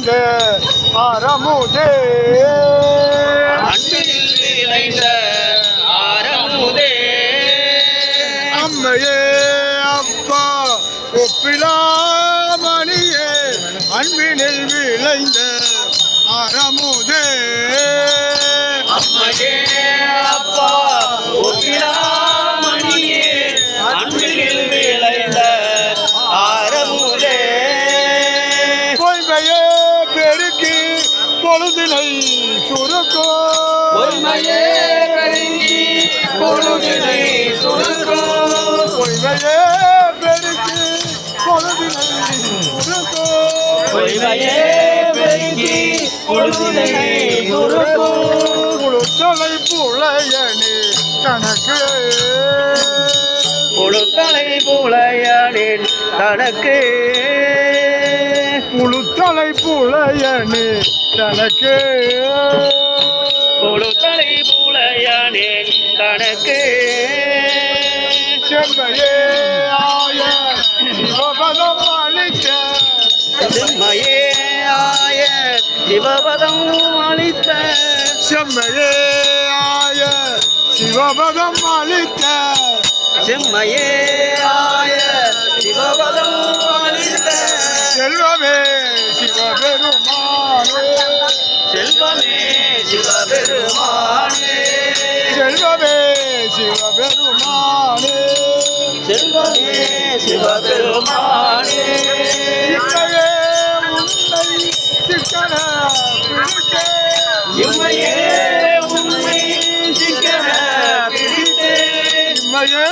விளைந்த ஆரமுதே. அன்பில் விளைந்த ஆரமுதே. அம்மையே அப்பா ஒப்பிலாமணியே அன்பினில் விளைந்த பொழுதினை சுருக்கோ. பொய்மையே பொழுதினை பெருக்கி பொழுதினை சுருக்கோ. பொய்மையே பெருங்கி பொழுதினை சுருக்கும் முழுத்தலை புலையணி கணக்கு கொடுத்தலை புலையனின் தனக்கு. கணக்கு கொடுத்தலை புலையனின் தனக்கு. செம்மையே ஆய சிவபதம் அளிக்க செம்மையே ஆய சிவபதம் அளித்த. செம்மையே ஆய சிவபதம் அளிக்க செம்மையே ஆய சிவபதம் அளித்த. செல்வமே சிவபெருமானே. செல்வமே சிவபெருமானே. செல்வமே சிவபெருமானே. செல்வமே சிவபெருமானே. இன்றையே உன்னை சிக்கன பிடிக்க இம்மையே உண்மை சிக்கன பிடித்தேன் இம்மையே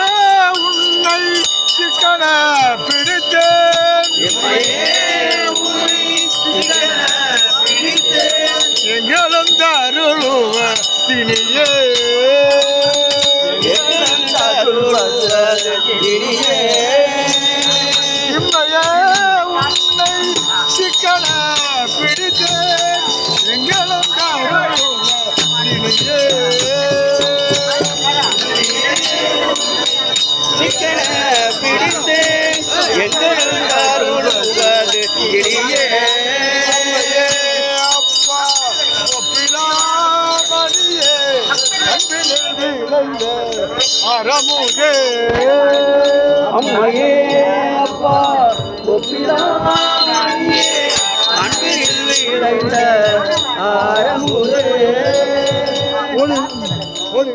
உன்னை சிக்கன பிடித்தேன் இம்மையே எங்களும் தருளுவ தினியே விளைந்த அறமுகே அம்மையே அப்பா ஒப்பிலாமணியே அன்பில் ஓடு ஓடு